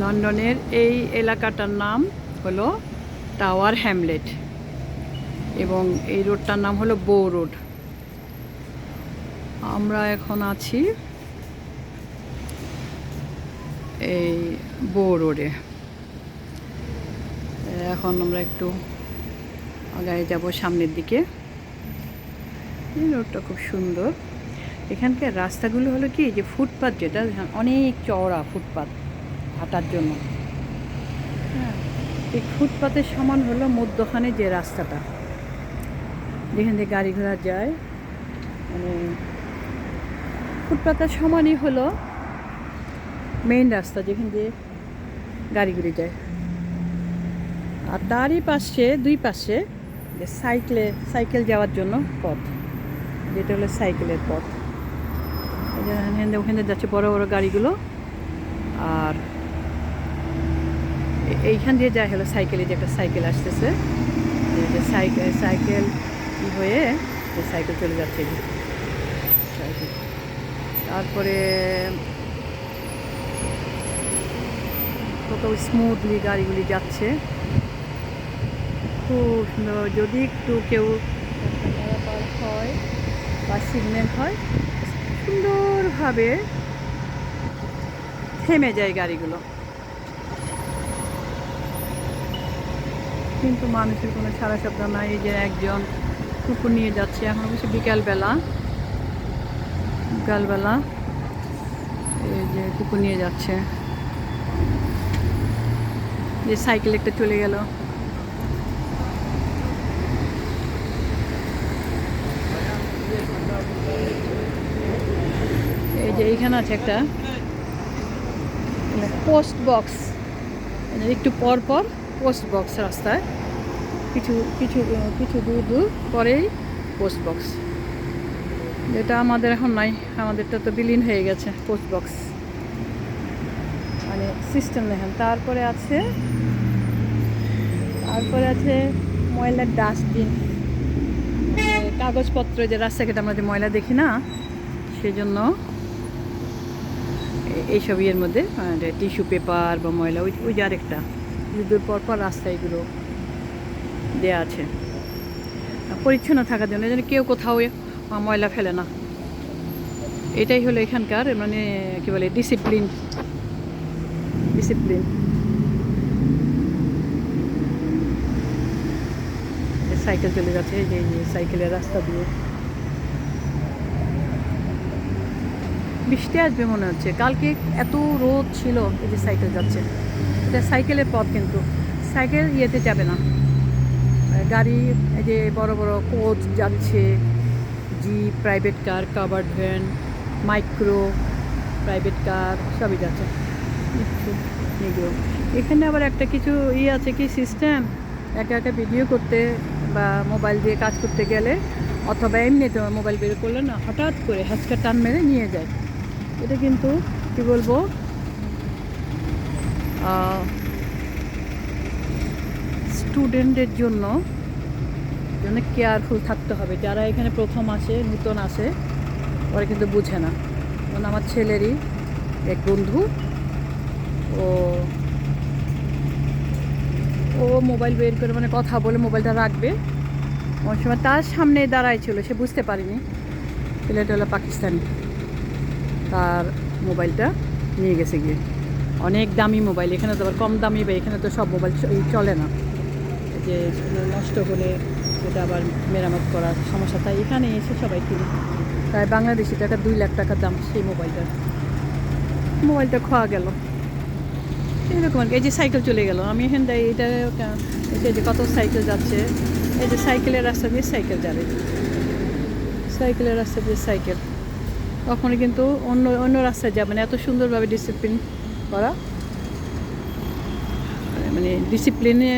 লন্ডনের এই এলাকাটার নাম হলো টাওয়ার হ্যামলেট এবং এই রোডটার নাম হলো বো রোড। আমরা এখন আছি এই বো রোডে। এখন আমরা একটু আগায় যাব সামনের দিকে। এই রোডটা খুব সুন্দর। এখানকার রাস্তাগুলো হলো কি, যে ফুটপাত যেটা, অনেক চওড়া ফুটপাত। হাঁটার জন্য। হ্যাঁ। এই ফুটপাতের সমান হলো মধ্যখানে যে রাস্তাটা। যেখান দিয়ে গাড়ি ঘোড়া যায়। মানে ফুটপাতের সমানই হলো মেইন রাস্তা যেখান দিয়ে গাড়িগুলি যায়। আর তারই পাশে দুই পাশে যে সাইকেলে সাইকেল যাওয়ার জন্য পথ। যেটা হলো সাইকেলের পথ। ওখানে যাচ্ছে বড় বড় গাড়িগুলো। আর এইখান দিয়ে যায় হলো সাইকেলে, যে একটা সাইকেল আসতেছে। সাইকেল সাইকেল হয়ে যে সাইকেল চলে যাচ্ছে সাইকেল। তারপরে কত স্মুথলি গাড়িগুলি যাচ্ছে। খুব সুন্দর। যদি একটু কেউ পারাপার হয় বা সিগন্যাল হয়, সুন্দরভাবে থেমে যায় গাড়িগুলো। কিন্তু মানুষের কোনো সারা শব্দ নাই, এই যে একজন কুকুর নিয়ে যাচ্ছে, এখন অবশ্য বিকালবেলা। বিকালবেলা এই যে কুকুর নিয়ে যাচ্ছে। যে সাইকেল একটা চলে গেল। এই যে এইখানে আছে একটা পোস্ট বক্স। একটু পর পর পোস্ট বক্স রাস্তায়। কিছু কিছু কিছু দূর দূর পরেই পোস্ট বক্স। যেটা আমাদের এখন নাই, আমাদেরটা তো বিলীন হয়ে গেছে, পোস্ট বক্স। মানে সিস্টেম দেখেন, তারপরে আছে তারপরে আছে ময়লার ডাস্টবিন। কাগজপত্র যে রাস্তাঘাটে আমরা যে ময়লা দেখি না, সেজন্য এ- এইসব ইয়ের মধ্যে টিস্যু পেপার বা ময়লা, ওই ওই যে আরেকটা। দূর পর পর রাস্তা এগুলো দেয়া আছে। পরিচ্ছন্ন থাকার জন্য, যেন কেউ কোথাও ময়লা ফেলে না। এটাই হলো এখানকার মানে কি বলে ডিসিপ্লিন ডিসিপ্লিন সাইকেল চলে যাচ্ছে এই যে, সাইকেলের রাস্তা দিয়ে। বৃষ্টি আসবে মনে হচ্ছে। কালকে এত রোদ ছিল এই যে সাইকেল যাচ্ছে। এটা সাইকেলের পথ কিন্তু। সাইকেল ইয়েতে যাবে না। গাড়ি এই যে বড় বড় কোচ যাচ্ছে jeep private car covered van micro private car সবই যাচ্ছে। এগুলো এখানে আবার একটা কিছু ইয়ে আছে কি সিস্টেম একা একা ভিডিও করতে বা মোবাইল দিয়ে কাজ করতে গেলে অথবা এমনিতে মোবাইল বের করলে না হঠাৎ করে হ্যাচকা টান মেরে নিয়ে যায়। এটা কিন্তু কি বলব? স্টুডেন্টদের জন্য জন্য কেয়ারফুল থাকতে হবে। যারা এখানে প্রথম আসে নূতন আসে ওরা কিন্তু বুঝে না। যেমন আমার ছেলেরই এক বন্ধু। ও ও মোবাইল বের করে মানে কথা বলে মোবাইলটা রাখবে। অনেক সময় তার সামনে দাঁড়াই ছিল, সে বুঝতে পারিনি। ছেলেটা হলো পাকিস্তানি। তার মোবাইলটা নিয়ে গেছে গিয়ে। অনেক দামি মোবাইল, এখানে তো আবার কম দামি বা এখানে তো সব মোবাইল চলে না। যে নষ্ট হলে এটা আবার মেরামত করার সমস্যা। তাই এখানে এসে সবাই কিনে। তাই বাংলাদেশি টাকা দুই লাখ টাকা দাম সেই মোবাইলটার মোবাইলটা খোয়া গেল। এরকম আর কি। এই যে সাইকেল চলে গেল। আমি এখান থেকে এটা এই যে কত সাইকেল যাচ্ছে। এই যে সাইকেলের রাস্তা দিয়ে সাইকেল যাবে। সাইকেলের রাস্তা দিয়ে সাইকেল। কখনো কিন্তু অন্য অন্য রাস্তায় যাবে না। এত সুন্দরভাবে ডিসিপ্লিন করা। মানে ডিসিপ্লিনে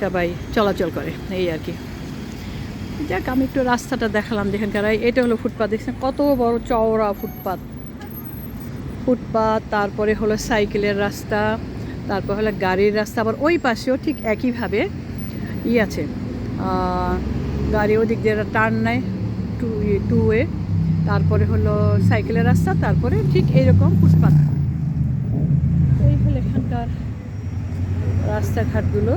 সবাই চলাচল করে, এই আর কি। যাক, আমি একটু রাস্তাটা দেখালাম যেখানকার। এটা হলো ফুটপাত, দেখছেন? কত বড় চওড়া ফুটপাত। ফুটপাত, তারপরে হলো সাইকেলের রাস্তা, তারপর হলো গাড়ির রাস্তা। আবার ওই পাশেও ঠিক একইভাবে ই আছে। গাড়ি ওদিক দিয়ে টার্ন নেয় টু টু ওয়ে তারপরে হলো সাইকেলের রাস্তা, তারপরে ঠিক এইরকম ফুটপাত। এখানকার রাস্তাঘাটগুলো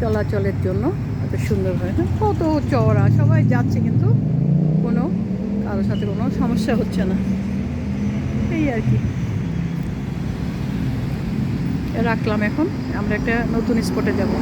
চলাচলের জন্য, এত সুন্দর হয় না? কত চওড়া, সবাই যাচ্ছে কিন্তু কোনো কারোর সাথে কোনো সমস্যা হচ্ছে না। এই আর কি। রাখলাম এখন, আমরা একটা নতুন স্পটে যাব।